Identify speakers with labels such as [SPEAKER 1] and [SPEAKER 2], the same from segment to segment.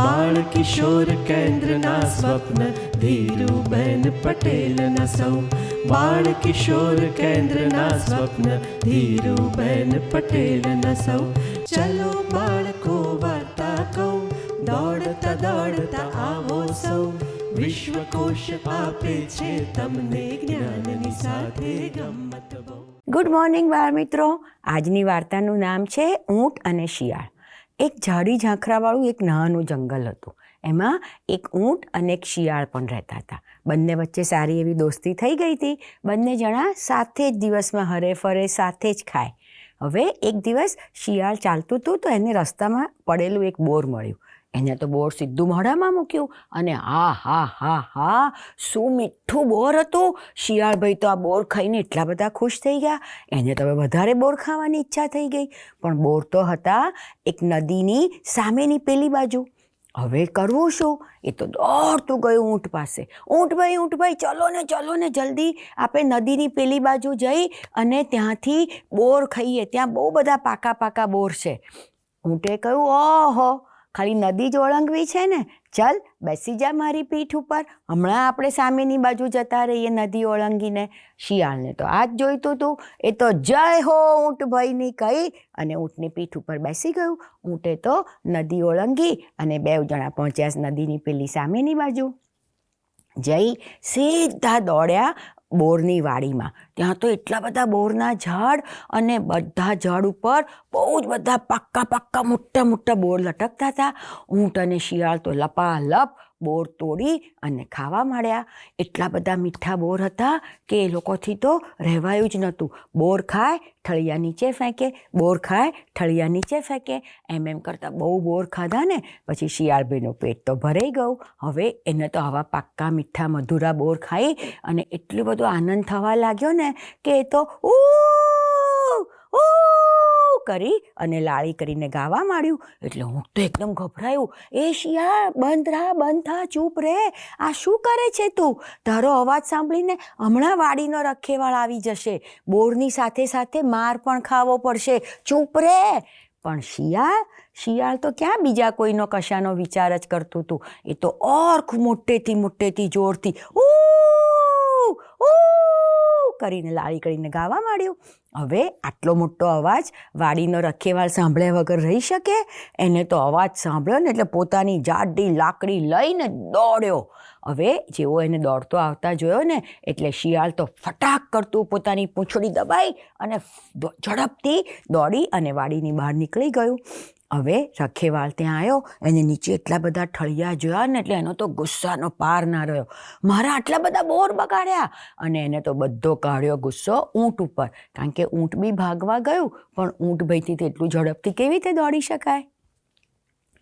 [SPEAKER 1] બાળ કિશોર કેન્દ્રના સ્વપ્ન ધીરુબેન પટેલના સૌ બાળ કિશોર કેન્દ્રના સ્વપ્ન ધીરુબેન પટેલના સૌ ચલો બાળકો વાર્તા કહું દોડતા દોડતા આવો સૌ વિશ્વકોશ આપે છે તમને જ્ઞાનની સાથે ગમત
[SPEAKER 2] ગુડ મોર્નિંગ બાળ મિત્રો આજની વાર્તાનું નામ છે ઊંટ અને શિયાળ. એક ઝાડી ઝાંખરાવાળું એક નાનું જંગલ હતું. એમાં એક ઊંટ અને એક શિયાળ પણ રહેતા હતા. બંને વચ્ચે સારી એવી દોસ્તી થઈ ગઈ હતી. બંને જણા સાથે જ દિવસમાં હરે ફરે, સાથે જ ખાય. હવે એક દિવસ શિયાળ ચાલતું હતું તો એને રસ્તામાં પડેલું એક બોર મળ્યું. એને તો બોર સીધું મોઢામાં મૂક્યું અને હા હા હા હા, શું મીઠું બોર હતું? શિયાળભાઈ તો આ બોર ખાઈને એટલા બધા ખુશ થઈ ગયા. એને તો હવે વધારે બોર ખાવાની ઈચ્છા થઈ ગઈ. પણ બોર તો હતા એક નદીની સામેની પેલી બાજુ. હવે કરવું શું? એ તો દોડતું ગયું ઊંટ પાસે. ઊંટભાઈ ઊંટભાઈ ચલો ને ચલો ને, જલ્દી આપણે નદીની પેલી બાજુ જઈ અને ત્યાંથી બોર ખાઈએ. ત્યાં બહુ બધા પાકા પાકા બોર છે. ઊંટે કહ્યું, ઓહો ખાલી નદી જ ઓળંગવી છે ને? ચાલ, બેસી જા મારી પીઠ ઉપર. હમણાં આપણે સામેની બાજુ જતા રહીએ નદી ઓળંગીને. શિયાળને તો આ જ જોઈતું હતું એ તો જય હો ઊંટ ભાઈની કહી અને ઊંટની પીઠ ઉપર બેસી ગયું. ઊંટે તો નદી ઓળંગી અને બે જણા પહોંચ્યા નદીની પેલી સામેની બાજુ. જઈ સીધા દોડ્યા બોરની વાડીમાં. ત્યાં તો એટલા બધા બોરના ઝાડ અને બધા ઝાડ ઉપર બહુ જ બધા પાક્કા પાક્કા મોટા મોટા બોર લટકતા હતા. ઊંટ અને શિયાળ તો લપાલપ બોર તોડી અને ખાવા માંડ્યા. એટલા બધા મીઠા બોર હતા કે એ લોકોથી તો રહેવાયું જ નહોતું. બોર ખાય, ઠળિયા નીચે ફેંકે. બોર ખાય, ઠળિયા નીચે ફેંકે. એમ એમ કરતાં બહુ બોર ખાધા ને, પછી શિયાળભાઈનું પેટ તો ભરાઈ ગયું. હવે એને તો આવા પાક્કા મીઠા મધુરા બોર ખાઈ અને એટલો બધો આનંદ થવા લાગ્યો ને કે એ તો ઓ ઉ કરી અને લાળી કરીને ગાવા માંડ્યું. એટલે હું તો એકદમ ગભરાયું. એ બંધ રહા, બંધ થા, ચૂપ રે. આ શું કરે છે તું? તારો અવાજ સાંભળીને હમણાં વાડીનો રખેવાળ આવી જશે. બોરની સાથે સાથે માર પણ ખાવો પડશે. ચૂપ રે. પણ શિયાળ શિયાળ તો ક્યાં બીજા કોઈનો કશાનો વિચાર જ કરતું હતું એ તો ઓર્ખ મોટેથી મોટેથી જોરથી ઉ ઉ કરીને લાળી કરીને ગાવા માંડ્યું. હવે આટલો મોટો અવાજ વાડીનો રખેવાળ સાંભળ્યા વગર રહી શકે? એને તો અવાજ સાંભળ્યો ને એટલે પોતાની જાડી લાકડી લઈને દોડ્યો. હવે જેવો એને દોડતો આવતા જોયો ને એટલે શિયાળ તો ફટાક કરતું પોતાની પૂંછડી દબાઈ અને ઝડપથી દોડી અને વાડીની બહાર નીકળી ગયું. હવે રખેવાળ ત્યાં આવ્યો એને નીચે એટલા બધા ઠળિયા જોયા ને એટલે એનો તો ગુસ્સાનો પાર ના રહ્યો. મારા આટલા બધા બોર બગાડ્યા? અને એને તો બધો કાઢ્યો ગુસ્સો ઊંટ ઉપર. કારણ કે ઊંટ બી ભાગવા ગયું, પણ ઊંટ ભાઈથી એટલું ઝડપથી કેવી રીતે દોડી શકાય?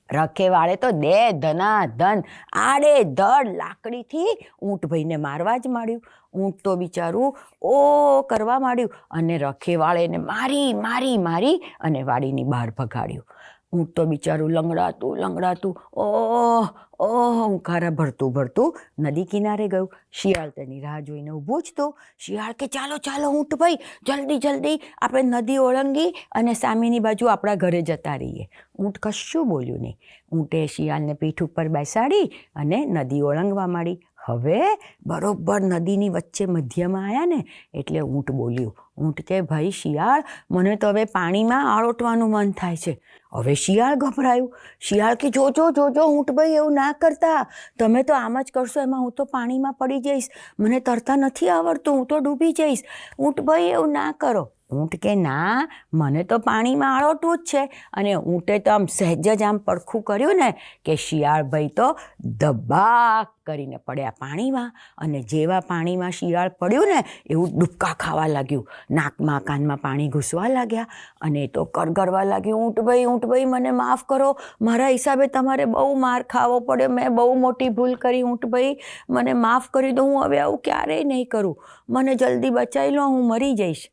[SPEAKER 2] રખેવાળે તો દે ધના ધન આડે ધડ લાકડીથી ઊંટભાઈને મારવા જ માંડ્યું. ઊંટ તો બિચારું ઓ કરવા માંડ્યું અને રખેવાળે એને મારી મારી મારી અને વાડીની બહાર ભગાડ્યું. ઊંટ તો બિચારું લંગડાતું લંગડાતું, ઓહ ઓહ ઉંકારા ભરતું ભરતું નદી કિનારે ગયું. શિયાળ તેની રાહ જોઈને ઊભું જ તો શિયાળ કે, ચાલો ચાલો, ઊંટ ભાઈ, જલ્દી જલ્દી, આપણે નદી ઓળંગી અને સામેની બાજુ આપણા ઘરે જતા રહીએ. ઊંટ કશું બોલ્યું નહીં. ઊંટે શિયાળને પીઠ ઉપર બેસાડી અને નદી ઓળંગવા માંડી. હવે બરોબર નદીની વચ્ચે મધ્યમાં આવ્યા ને એટલે ઊંટ બોલ્યું ઊંટ કે ભાઈ શિયાળ, મને તો હવે પાણીમાં આળોટવાનું મન થાય છે. હવે શિયાળ ગભરાયું. શિયાળ કે જોજો જોજો ઊંટ ભાઈ એવું ના કરતા. તમે તો આમ જ કરશો, એમાં હું તો પાણીમાં પડી જઈશ. મને તરતા નથી આવડતું, હું તો ડૂબી જઈશ. ઊંટ ભાઈ એવું ના કરો. ઊંટ કે ના, મને તો પાણીમાં આળોટવું જ છે. અને ઊંટે તો આમ સહેજ જ આમ પડખું કર્યું ને કે શિયાળભાઈ તો ધબાક કરીને પડ્યા પાણીમાં. અને જેવા પાણીમાં શિયાળ પડ્યું ને એવું ડૂબકા ખાવા લાગ્યું. નાકમાં, કાનમાં પાણી ઘૂસવા લાગ્યા. અને એ તો કરગરવા લાગ્યું ઊંટભાઈ ઊંટભાઈ મને માફ કરો. મારા હિસાબે તમારે બહુ માર ખાવો પડ્યો. મેં બહુ મોટી ભૂલ કરી ઊંટભાઈ મને માફ કરી દો, હું હવે આવું ક્યારેય નહીં કરું. મને જલ્દી બચાવી લો, હું મરી જઈશ.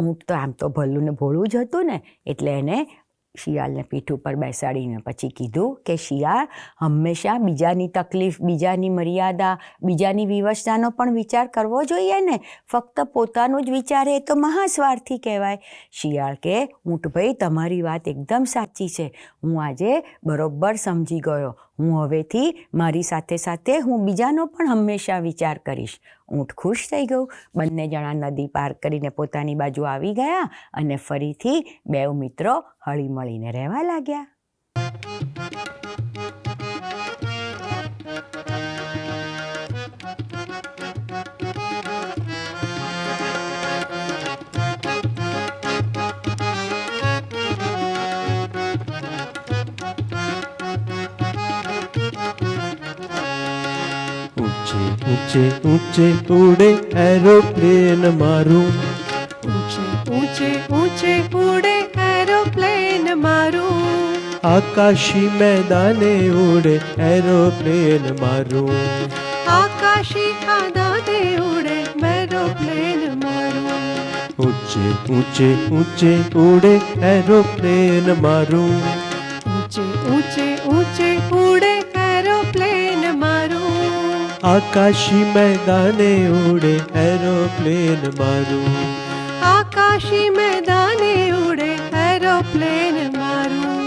[SPEAKER 2] ઊંટ તો આમ તો ભલું ને ભોળું જ હતું ને, એટલે એને શિયાળને પીઠ ઉપર બેસાડીને પછી કીધું કે, શિયાળ, હંમેશા બીજાની તકલીફ, બીજાની મર્યાદા, બીજાની વિવશતાનો પણ વિચાર કરવો જોઈએ ને. ફક્ત પોતાનો જ વિચાર એ તો મહાસ્વાર્થી કહેવાય. શિયાળ કે ઊંટભાઈ તમારી વાત એકદમ સાચી છે. હું આજે બરોબર સમજી ગયો. હું હવેથી મારી સાથે સાથે હું બીજાનો પણ હંમેશા વિચાર કરીશ. ઊંટ ખુશ થઈ ગયું. બંને જણા નદી પાર કરીને પોતાની બાજુ આવી ગયા અને ફરીથી બે મિત્રો હળીમળીને રહેવા લાગ્યા.
[SPEAKER 1] ઊંચે ઊંચે ઊંચે ઉડે એરોપ્લેન મારું
[SPEAKER 3] ઊંચે ઊંચે ઊંચે ઉડે એરોપ્લેન મારું
[SPEAKER 1] આકાશી મેદાને ઉડે એરોપ્લેન મારું
[SPEAKER 3] આકાશી આદાને ઉડે એરોપ્લેન મારું
[SPEAKER 1] ઊંચે ઊંચે ઊંચે ઉડે એરોપ્લેન મારું
[SPEAKER 3] ઊંચે ઊંચે ઊંચે ઉડે એરોપ્લેન મારું
[SPEAKER 1] આકાશી મેદાને ઉડે એરોપ્લેન મારું.
[SPEAKER 3] આકાશી મેદાને ઉડે એરોપ્લેન મારું.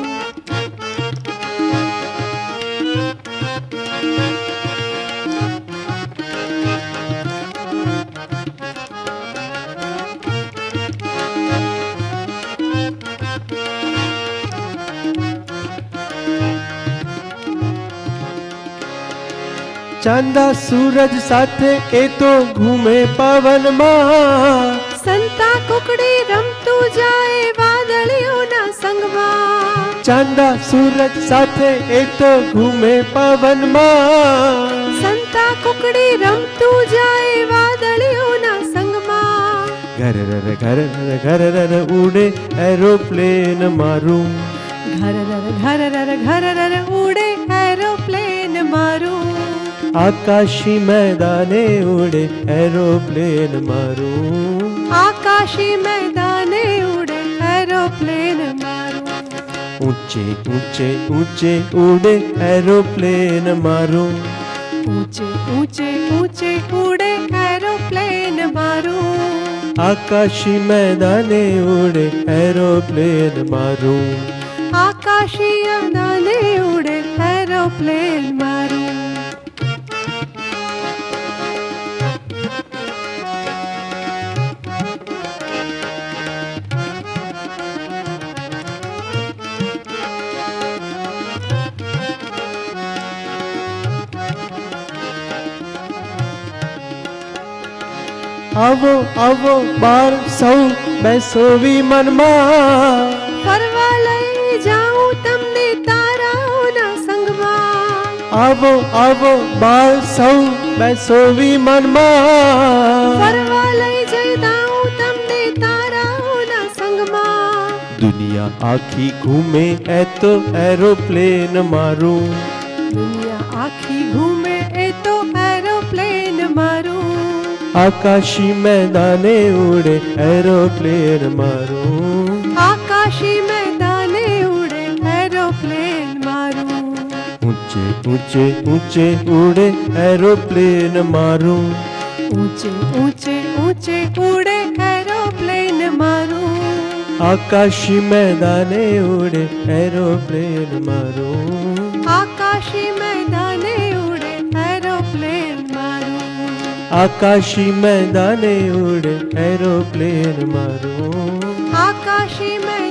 [SPEAKER 1] ચાંદા સૂરજ સાથે એ તો ઘૂમે પવનમાં.
[SPEAKER 3] સંતા કુકડી રમતું જાય વાદળીઓના સંગમાં.
[SPEAKER 1] ચાંદા સૂરજ સાથે એ તો ઘૂમે પવનમાં.
[SPEAKER 3] સંતા કુકડી રમતું જાય વાદળીઓના સંગમાં.
[SPEAKER 1] ઘરર ઘર ઘરર ઉડે એરોપ્લેન મારું.
[SPEAKER 3] ઘરર ઘર ઘરર ઉડે એરોપ્લેન મારું.
[SPEAKER 1] આકાશી મેદાને ઉડે એરોપ્લેન મારું
[SPEAKER 3] આકાશી મેદાને ઉડે એરોપ્લેન મારું
[SPEAKER 1] ઊંચે ઊંચે ઊંચે ઉડે એરોપ્લેન મારું
[SPEAKER 3] ઊંચે ઊંચે ઊંચે ઉડે એરોપ્લેન મારું
[SPEAKER 1] આકાશી મેદાને ઉડે એરોપ્લેન મારું
[SPEAKER 3] આકાશી મેદાને ઉડે એરોપ્લેન મારું
[SPEAKER 1] આવો આવો બાર સૌ બેસો વિમાનમાં
[SPEAKER 3] ફરવા લઈ જાઉં તમને તારાઓના સંગમાં.
[SPEAKER 1] આવો આવો બાર સૌ બેસો વિમાનમાં
[SPEAKER 3] ફરવા લઈ જઈ હું તમને તારાઓના સંગમાં.
[SPEAKER 1] દુનિયા આખી ઘૂમે એ તો એરોપ્લેન મારું.
[SPEAKER 3] દુનિયા આખી ઘૂમે
[SPEAKER 1] આકાશી મેદાને ઉડે એરોપ્લેન મારું.
[SPEAKER 3] આકાશી મેદાને ઉડે એરોપ્લેન મારું.
[SPEAKER 1] ઊંચે ઊંચે ઊંચે ઉડે એરોપ્લેન મારું.
[SPEAKER 3] ઊંચે ઊંચે ઊંચે ઉડે એરોપ્લેન મારું.
[SPEAKER 1] આકાશી મેદાને ઉડે એરોપ્લેન મારું.
[SPEAKER 3] આકાશી
[SPEAKER 1] આકાશી મેદાને ઉડે એરોપ્લેન મારું.
[SPEAKER 3] આકાશી મેદાને